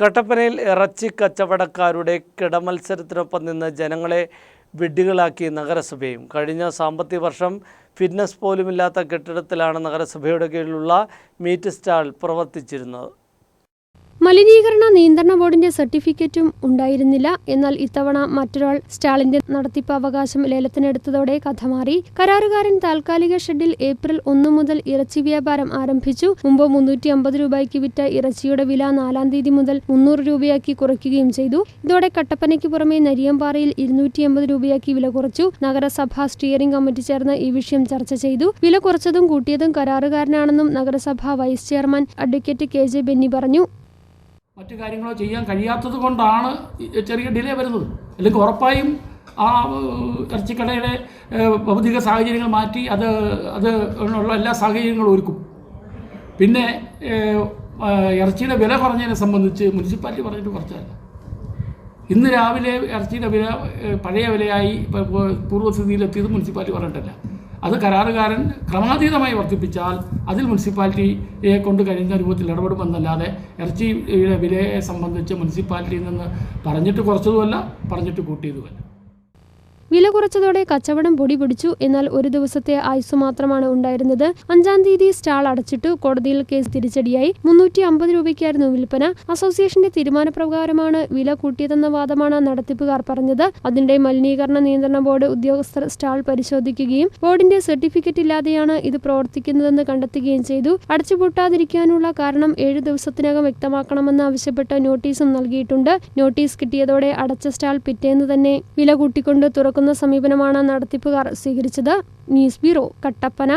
കട്ടപ്പനയിൽ ഇറച്ചി കച്ചവടക്കാരുടെ കിടമത്സരത്തിനൊപ്പം നിന്ന് ജനങ്ങളെ വിഡ്ഢികളാക്കി നഗരസഭയും. കഴിഞ്ഞ സാമ്പത്തിക വർഷം ഫിറ്റ്നസ് പോലുമില്ലാത്ത കെട്ടിടത്തിലാണ് നഗരസഭയുടെ കീഴിലുള്ള മീറ്റ് സ്റ്റാൾ പ്രവർത്തിച്ചിരുന്നത്. മലിനീകരണ നിയന്ത്രണ ബോർഡിന്റെ സർട്ടിഫിക്കറ്റും ഉണ്ടായിരുന്നില്ല. എന്നാൽ ഇത്തവണ മറ്റൊരാൾ സ്റ്റാളിന്റെ നടത്തിപ്പ് അവകാശം ലേലത്തിനെടുത്തതോടെ കഥ മാറി. കരാറുകാരൻ താൽക്കാലിക ഷെഡിൽ ഏപ്രിൽ ഒന്നു മുതൽ ഇറച്ചി വ്യാപാരം ആരംഭിച്ചു. മുമ്പ് മുന്നൂറ്റി അമ്പത് രൂപയ്ക്ക് വിറ്റ ഇറച്ചിയുടെ വില നാലാം തീയതി മുതൽ മുന്നൂറ് രൂപയാക്കി കുറയ്ക്കുകയും ചെയ്തു. ഇതോടെ കട്ടപ്പനയ്ക്ക് പുറമെ നരിയമ്പാറയിൽ ഇരുന്നൂറ്റി അമ്പത് രൂപയാക്കി വില കുറച്ചു. നഗരസഭാ സ്റ്റിയറിംഗ് കമ്മിറ്റി ചേർന്ന് ഈ വിഷയം ചർച്ച ചെയ്തു. വില കുറച്ചതും കൂട്ടിയതും കരാറുകാരനാണെന്നും നഗരസഭാ vice chairman advocate K J Benny പറഞ്ഞു. മറ്റു കാര്യങ്ങളോ ചെയ്യാൻ കഴിയാത്തത് കൊണ്ടാണ് ചെറിയ ഡിലേ വരുന്നത്. അല്ലെങ്കിൽ ഉറപ്പായും ആ ഇറച്ചിക്കടയുടെ ഭൗതിക സാഹചര്യങ്ങൾ മാറ്റി അത് അത് ഉള്ള എല്ലാ സാഹചര്യങ്ങളും ഒരുക്കും. പിന്നെ ഇറച്ചിയുടെ വില കുറഞ്ഞതിനെ സംബന്ധിച്ച് മുനിസിപ്പാലിറ്റി പറഞ്ഞിട്ട് കുറച്ചല്ല. ഇന്ന് രാവിലെ ഇറച്ചിയുടെ വില പഴയ വിലയായി പൂർവസ്ഥിതിയിലെത്തിയത് മുനിസിപ്പാലിറ്റി പറഞ്ഞിട്ടില്ല. അത് കരാറുകാരൻ ക്രമാതീതമായി വർദ്ധിപ്പിച്ചാൽ അതിൽ മുനിസിപ്പാലിറ്റിയെ കൊണ്ട് കഴിയുന്ന രൂപത്തിൽ ഇടപെടുമെന്നല്ലാതെ ഇറച്ചിയുടെ വിലയെ സംബന്ധിച്ച് മുനിസിപ്പാലിറ്റിയിൽ നിന്ന് പറഞ്ഞിട്ട് കുറച്ചതുമല്ല പറഞ്ഞിട്ട് കൂട്ടിയതുമല്ല. വില കുറച്ചതോടെ കച്ചവടം പൊടി പിടിച്ചു. എന്നാൽ ഒരു ദിവസത്തെ ആയുസ് മാത്രമാണ് ഉണ്ടായിരുന്നത്. അഞ്ചാം തീയതി സ്റ്റാൾ അടച്ചിട്ടു കോടതിയിൽ കേസ് തിരിച്ചടിയായി. മുന്നൂറ്റി അമ്പത് രൂപയ്ക്കായിരുന്നു വിൽപ്പന. അസോസിയേഷന്റെ തീരുമാനപ്രകാരമാണ് വില കൂട്ടിയതെന്ന വാദമാണ് നടത്തിപ്പുകാർ പറഞ്ഞത്. അതിന്റെ മലിനീകരണ നിയന്ത്രണ ബോർഡ് ഉദ്യോഗസ്ഥർ സ്റ്റാൾ പരിശോധിക്കുകയും ബോർഡിന്റെ സർട്ടിഫിക്കറ്റ് ഇല്ലാതെയാണ് ഇത് പ്രവർത്തിക്കുന്നതെന്ന് കണ്ടെത്തുകയും ചെയ്തു. അടച്ചുപൂട്ടാതിരിക്കാനുള്ള കാരണം ഏഴു ദിവസത്തിനകം വ്യക്തമാക്കണമെന്ന് ആവശ്യപ്പെട്ട നോട്ടീസും നൽകിയിട്ടുണ്ട്. നോട്ടീസ് കിട്ടിയതോടെ അടച്ച സ്റ്റാൾ പിറ്റേന്ന് തന്നെ വില കൂട്ടിക്കൊണ്ട് തുറക്കുന്ന സമീപനമാണ് നടത്തിപ്പുകാർ സ്വീകരിച്ചത്. News bureau Kattappana.